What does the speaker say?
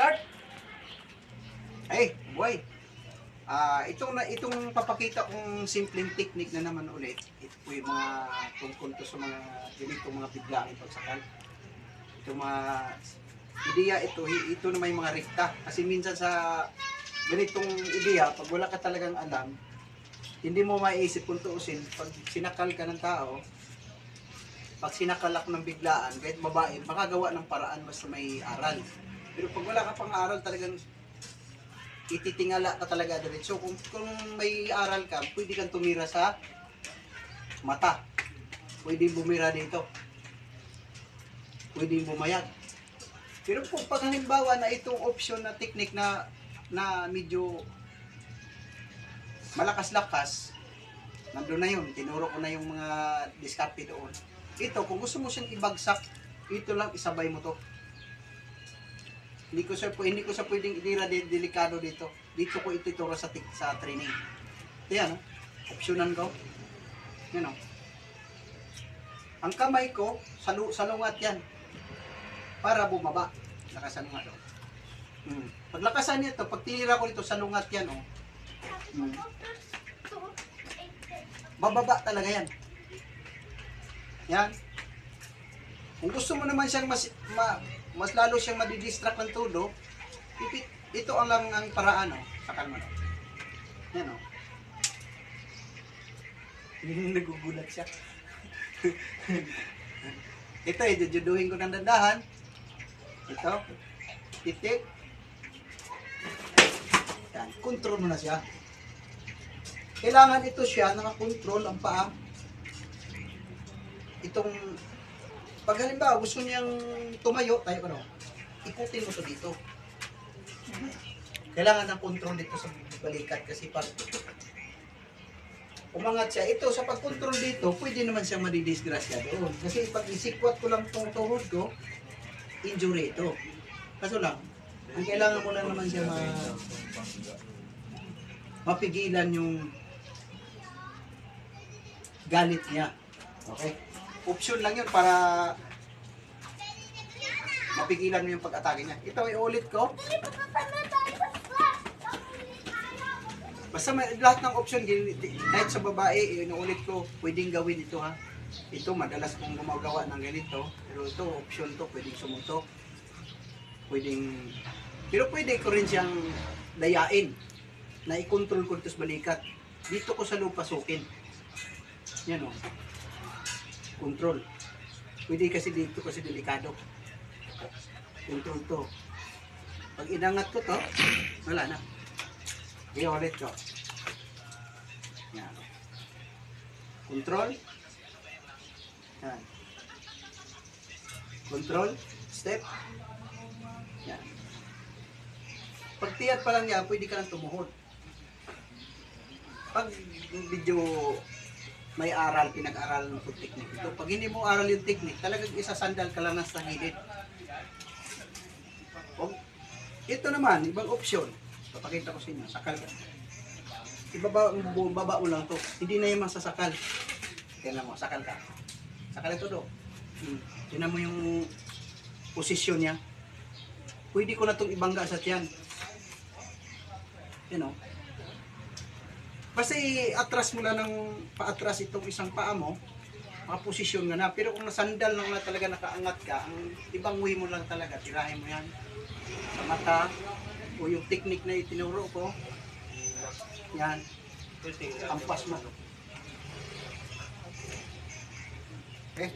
Start! Hey, boy. Ah, itong itong papakita kong simpleng technique na naman ulit. Ito po yung mga tungkol to sa mga ganitong mga biglaing pagsakal. Itong mga ideya ito, ito na may mga rekta. Kasi minsan sa ganitong ideya, pag wala ka talagang alam, hindi mo maiisip kung tuusin. Pag sinakal ka ng tao, pag sinakalak ng biglaan, kahit babae, makagawa ng paraan basta may aral. Pero pag wala ka pang aral, talagang ititingala ka talaga diretso. Kung, kung may aral ka, pwede kang tumira sa mata. Pwede bumira dito. Pwede bumayag. Pero kung pag halimbawa na itong option na technique na na medyo malakas-lakas, nandun na yun. Tinuro ko na yung mga diskarte doon. Ito, kung gusto mo siyang ibagsak, ito lang isabay mo to. Hindi ko siya hindi ko siya pwedeng idira de, delikado dito. Dito ko ito ituro sa sa training. Ito yan, oh. optionan ko. Yan oh. Ang kamay ko salu salungat yan. Para bumaba. Nakasalungat oh. Hmm. Paglakasan niya to, pag tinira ko dito salungat yan oh. Hmm. Bababa talaga yan. Yan. Kung gusto mo naman siyang mas ma, mas lalo siyang madidistract ng todo, ipit, ito ang lang ang paraan, oh. Sakal mo, no? Yan, oh. Nagugulat siya. ito, eh, jujuduhin ko ng dandahan. Ito. Titik. Yan. Control mo na siya. Kailangan ito siya, nakakontrol ang paa. Itong pag halimbawa gusto niyang tumayo, tayo ano, ikutin mo to dito. Kailangan ng control dito sa balikat kasi pag umangat siya, ito sa pag-control dito, pwede naman siyang madidisgrasya doon. Kasi pag isikwat ko lang tong tuhod ko, injury ito. Kaso lang, ang kailangan mo lang naman siya ma mapigilan yung galit niya. Okay? Option lang yun para mapigilan mo yung pag-atake niya. Ito, iulit ko. Basta may, lahat ng option, kahit sa babae, inuulit ko, pwedeng gawin ito ha. Ito, madalas kong gumagawa ng ganito. Pero ito, option to, pwedeng sumuntok. Pwedeng, pero pwede ko rin siyang dayain na i-control ko ito sa balikat. Dito ko sa lupa sukin. Yan o. Control. Pwede kasi dito kasi delikado. Control to. Pag inangat ko to, wala na. I-ulit ko. Yan. Control. Yan. Control. Step. Yan. Pag tiyat pa lang yan, pwede ka lang tumuhod. Pag medyo may aral, pinag-aralan mo itong technique ito. Pag hindi mo aral yung technique, talagang isasandal ka lang sa gilid. O, ito naman, ibang option. Papakita ko sa inyo, sakal ka. Ibaba, baba mo lang to. Hindi na yung masasakal. Tingnan mo, sakal ka. Sakal ito do. Hmm. Tingnan mo yung posisyon niya. Pwede ko na itong ibangga sa tiyan. You know. Basta i-atras mo lang ng paatras itong isang paa mo, makaposisyon ka na. Pero kung nasandal lang na talaga nakaangat ka, ang ibang way mo lang talaga, tirahin mo yan sa mata o yung technique na itinuro ko. Yan, ampas mo. Okay?